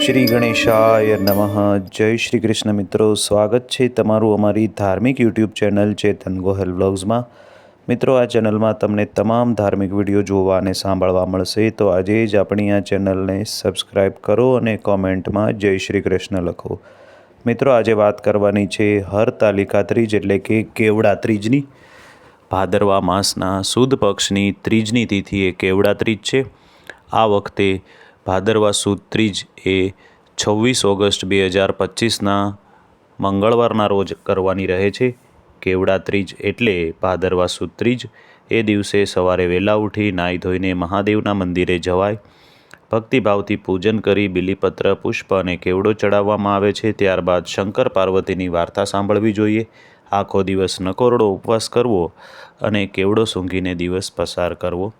શ્રી ગણેશાય નમઃ. જય શ્રી કૃષ્ણ મિત્રો. સ્વાગત છે તમારું અમારી ધાર્મિક યુટ્યુબ ચેનલ ચેતન ગોહેલ બ્લોગ્સમાં મિત્રો, આ ચેનલમાં તમને તમામ ધાર્મિક વીડિયો જોવા અને સાંભળવા મળશે. તો આજે જ આપણી આ ચેનલને સબસ્ક્રાઈબ કરો અને કોમેન્ટમાં જય શ્રી કૃષ્ણ લખો. મિત્રો, આજે વાત કરવાની છે હર તાલિકા ત્રીજ એટલે કે કેવડા ત્રીજની. ભાદરવા માસના સુદ પક્ષની ત્રીજની તિથિ એ કેવડા ત્રીજ છે? આ વખતે ભાદરવા સુદ ત્રીજ એ છવ્વીસ ઓગસ્ટ બે હજાર પચીસના મંગળવારના રોજ કરવાની રહે છે. કેવડા ત્રીજ એટલે ભાદરવા સુદ ત્રીજ. એ દિવસે સવારે વહેલા ઉઠી નાહી ધોઈને મહાદેવના મંદિરે જવાય. ભક્તિભાવથી પૂજન કરી બિલીપત્ર, પુષ્પ અને કેવડો ચડાવવામાં આવે છે. ત્યારબાદ શંકર પાર્વતીની વાર્તા સાંભળવી જોઈએ. આખો દિવસ નકોરડો ઉપવાસ કરવો અને કેવડો સૂંઘીને દિવસ પસાર કરવો?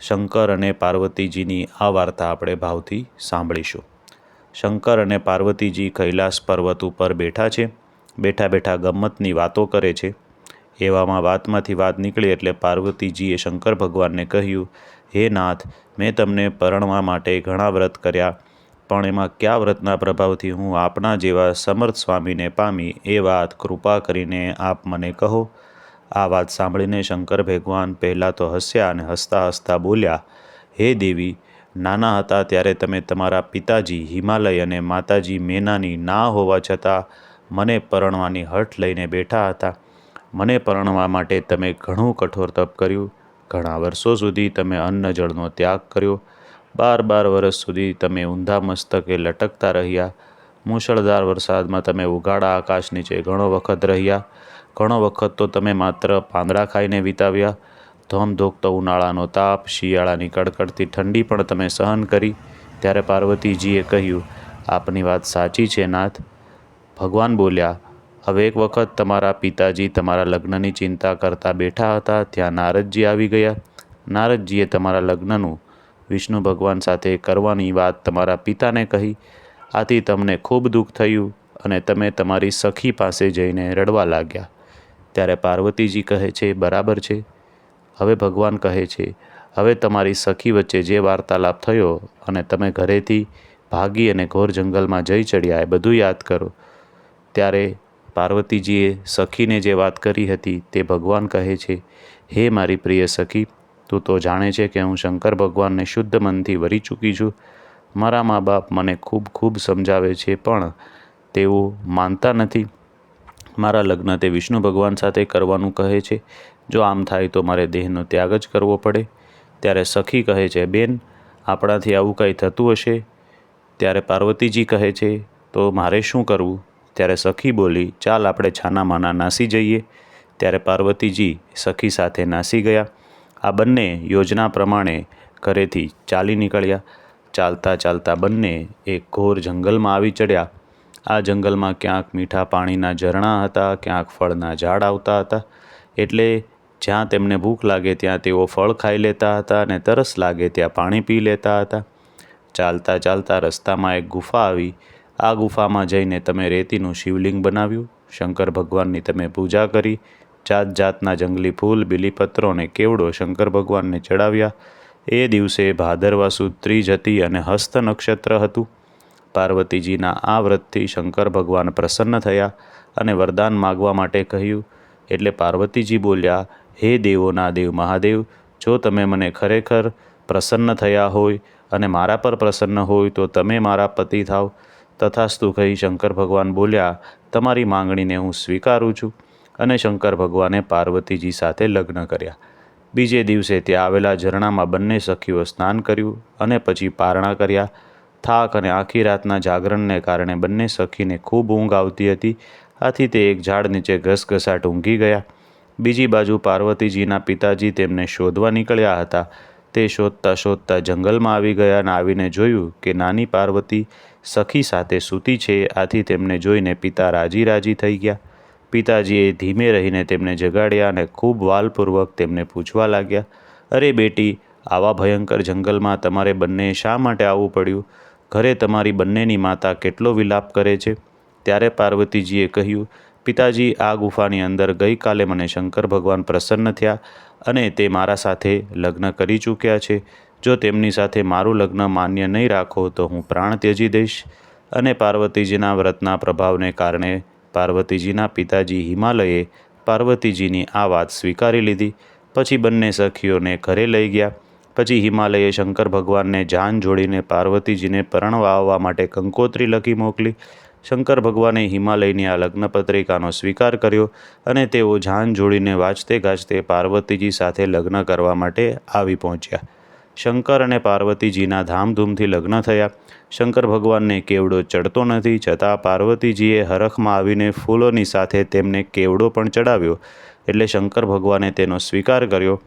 શંકર અને પાર્વતીજીની આ વાર્તા આપણે ભાવથી સાંભળીશું. શંકર અને પાર્વતીજી કૈલાસ પર્વત ઉપર બેઠા છે. બેઠા બેઠા ગમ્મતની વાતો કરે છે. એવામાં વાતમાંથી વાત નીકળી એટલે પાર્વતીજીએ શંકર ભગવાનને કહ્યું, હે નાથ, મેં તમને પરણવા માટે ઘણા વ્રત કર્યા. પણ એમાં કયા વ્રતના પ્રભાવથી હું આપના જેવા સમર્થ સ્વામીને પામી એ વાત કૃપા કરીને આપ મને કહો? આ વાત સાંભળીને શંકર ભગવાન પહેલાં તો હસ્યા અને હસતા હસતા બોલ્યા, હે દેવી, નાના હતા ત્યારે તમે તમારા પિતાજી હિમાલય અને માતાજી મેનાની ના હોવા છતાં મને પરણવાની હઠ લઈને બેઠા હતા. મને પરણવા માટે તમે ઘણું કઠોર તપ કર્યું. ઘણા વર્ષો સુધી તમે અન્ન જળનો ત્યાગ કર્યો. બાર બાર વર્ષ સુધી તમે ઊંધા મસ્તકે લટકતા રહ્યા. મુશળધાર વરસાદમાં તમે ઉગાડા આકાશ નીચે ઘણો વખત રહ્યા. ઘણો વખત તો તમે માત્ર પાંદડા ખાઈને વિતાવ્યા. ધોમધોકતો ઉનાળાનો તાપ, શિયાળાની કડકડતી ઠંડી પણ તમે સહન કરી. ત્યારે પાર્વતીજીએ કહ્યું, આપની વાત સાચી છે, નાથ. ભગવાન બોલ્યા, હવે એક વખત તમારા પિતાજી તમારા લગ્નની ચિંતા કરતા બેઠા હતા, ત્યાં નારદજી આવી ગયા. નારદજીએ તમારા લગ્નનું વિષ્ણુ ભગવાન સાથે કરવાની વાત તમારા પિતાને કહી. આથી તમને ખૂબ દુઃખ થયું અને તમે તમારી સખી પાસે જઈને રડવા લાગ્યા. ત્યારે પાર્વતીજી કહે છે, બરાબર છે. હવે ભગવાન કહે છે, હવે તમારી સખી વચ્ચે જે વાર્તાલાપ થયો અને તમે ઘરેથી ભાગી અને ઘોર જંગલમાં જઈ ચડ્યા એ બધું યાદ કરો. ત્યારે પાર્વતીજીએ સખીને જે વાત કરી હતી તે ભગવાન કહે છે, હે મારી પ્રિય સખી તું તો જાણે છે કે હું શંકર ભગવાનને શુદ્ધ મનથી વરી ચૂકી છું. મારા મા બાપ મને ખૂબ ખૂબ સમજાવે છે, પણ તેઓ માનતા નથી. મારા લગ્ન તે વિષ્ણુ ભગવાન સાથે કરવાનું કહે છે. જો આમ થાય તો મારે દેહનો ત્યાગ જ કરવો પડે. ત્યારે સખી કહે છે, બેન, આપણાથી આવું કંઈ થતું હશે? ત્યારે પાર્વતીજી કહે છે, તો મારે શું કરવું? ત્યારે સખી બોલી, ચાલ, આપણે છાના માના નાસી જઈએ. ત્યારે પાર્વતીજી સખી સાથે નાસી ગયા. આ બંને યોજના પ્રમાણે ઘરેથી ચાલી નીકળ્યા. ચાલતા ચાલતા બંને એક ઘોર જંગલમાં આવી ચડ્યા. આ જંગલમાં ક્યાંક મીઠા પાણીના ઝરણા હતા, ક્યાંક ફળના ઝાડ આવતા હતા. એટલે જ્યાં તેમને ભૂખ લાગે ત્યાં તેઓ ફળ ખાઈ લેતા હતા અને તરસ લાગે ત્યાં પાણી પી લેતા હતા. ચાલતા ચાલતા રસ્તામાં એક ગુફા આવી. આ ગુફામાં જઈને તમે રેતીનું શિવલિંગ બનાવ્યું. શંકર ભગવાનની તમે પૂજા કરી. જાત જાતના જંગલી ફૂલ, બિલીપત્રો અને કેવડો શંકર ભગવાનને ચડાવ્યા. એ દિવસે ભાદરવા સુદ ત્રીજ હતી અને હસ્ત નક્ષત્ર હતું. પાર્વતીજીના આ વ્રતથી શંકર ભગવાન પ્રસન્ન થયા અને વરદાન માગવા માટે કહ્યું. એટલે પાર્વતીજી બોલ્યા, હે દેવોના દેવ મહાદેવ, જો તમે મને ખરેખર પ્રસન્ન થયા હોય અને મારા પર પ્રસન્ન હોય તો તમે મારા પતિ થાવ. તથાસ્તુ કહી શંકર ભગવાન બોલ્યા, તમારી માંગણીને હું સ્વીકારું છું. અને શંકર ભગવાને પાર્વતીજી સાથે લગ્ન કર્યા. બીજે દિવસે ત્યાં આવેલા ઝરણામાં બંને સખીઓ સ્નાન કર્યું અને પછી પારણા કર્યા. થાક અને આખી રાતના જાગરણને કારણે બંને સખીને ખૂબ ઊંઘ આવતી હતી. આથી તે એક ઝાડ નીચે ઘસઘસાટ ઊંઘી ગયા. બીજી બાજુ પાર્વતીજીના પિતાજી તેમને શોધવા નીકળ્યા હતા. તે શોધતા શોધતા જંગલમાં આવી ગયા અને આવીને જોયું કે નાની પાર્વતી સખી સાથે સૂતી છે. આથી તેમને જોઈને પિતા રાજી રાજી થઈ ગયા. પિતાજીએ ધીમે રહીને તેમને જગાડ્યા અને ખૂબ વાલપૂર્વક તેમને પૂછવા લાગ્યા. અરે બેટી, આવા ભયંકર જંગલમાં તમારે બંને શા માટે આવવું પડ્યું? ઘરે તમારી બંનેની માતા કેટલો વિલાપ કરે છે? ત્યારે પાર્વતીજીએ કહ્યું, પિતાજી, આ ગુફાની અંદર ગઈકાલે મને શંકર ભગવાન પ્રસન્ન થયા અને તે મારા સાથે લગ્ન કરી ચૂક્યા છે. જો તેમની સાથે મારું લગ્ન માન્ય નહીં રાખો તો હું પ્રાણ ત્યજી દઈશ. અને પાર્વતીજીના વ્રતના પ્રભાવને કારણે પાર્વતીજીના પિતાજી હિમાલયે પાર્વતીજીની આ વાત સ્વીકારી લીધી. પછી બંને સખીઓને ઘરે લઈ ગયા. પછી હિમાલયે શંકર ભગવાનને જાન જોડીને પાર્વતીજીને પરણવા આવવા માટે કંકોત્રી લખી મોકલી. શંકર ભગવાને હિમાલયની આ લગ્ન પત્રિકાનો સ્વીકાર કર્યો અને તેઓ જાન જોડીને વાંચતે ગાજતે પાર્વતીજી સાથે લગ્ન કરવા માટે આવી પહોંચ્યા. શંકર અને પાર્વતીજીના ધામધૂમથી લગ્ન થયા. શંકર ભગવાનને કેવડો ચડતો નથી, છતાં પાર્વતીજીએ હરખમાં આવીને ફૂલોની સાથે તેમને કેવડો પણ ચડાવ્યો. એટલે શંકર ભગવાને તેનો સ્વીકાર કર્યો.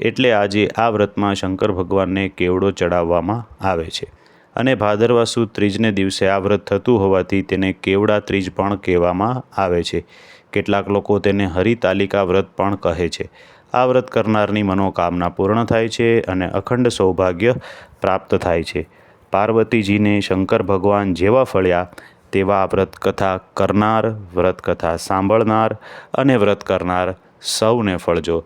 એટલે આજે આ વ્રતમાં શંકર ભગવાનને કેવડો ચડાવવામાં આવે છે. અને ભાદરવા સુદ ત્રીજને દિવસે આ વ્રત થતું હોવાથી તેને કેવડા ત્રીજ પણ કહેવામાં આવે છે. કેટલાક લોકો તેને હરિતાલિકા વ્રત પણ કહે છે. આ વ્રત કરનારની મનોકામના પૂર્ણ થાય છે અને અખંડ સૌભાગ્ય પ્રાપ્ત થાય છે. પાર્વતીજીને શંકર ભગવાન જેવા ફળ્યા તેવા વ્રત કથા કરનાર, વ્રત કથા સાંભળનાર અને વ્રત કરનાર સૌને ફળજો.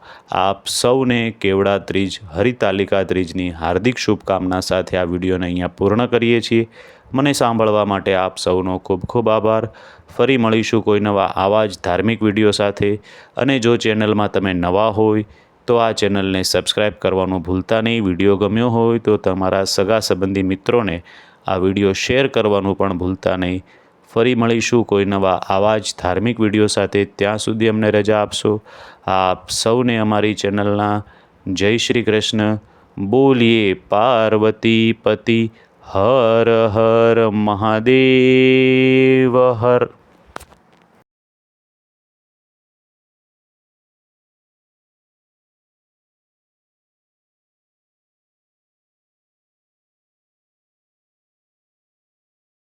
આપ સૌને કેવડા ત્રીજ, હરિતાલિકા ત્રીજની હાર્દિક શુભકામના સાથે આ વિડીયોને અહીંયા પૂર્ણ કરીએ છીએ. મને સાંભળવા માટે આપ સૌનો ખૂબ ખૂબ આભાર. ફરી મળીશું કોઈ નવા આવા જ ધાર્મિક વીડિયો સાથે. અને જો ચેનલમાં તમે નવા હોય, તો આ ચેનલને સબસ્ક્રાઈબ કરવાનું ભૂલતા નહીં. વીડિયો ગમ્યો હોય, તો તમારા સગા સંબંધી મિત્રોને આ વીડિયો શેર કરવાનું પણ ભૂલતા નહીં. ફરી મળીશું કોઈ નવા આવા જ ધાર્મિક વીડિયો સાથે. ત્યાં સુધી અમને રજા આપશો. આપ સૌને અમારી ચેનલના જય શ્રી કૃષ્ણ. બોલીએ પાર્વતી પતિ. હર હર મહાદેવ હર.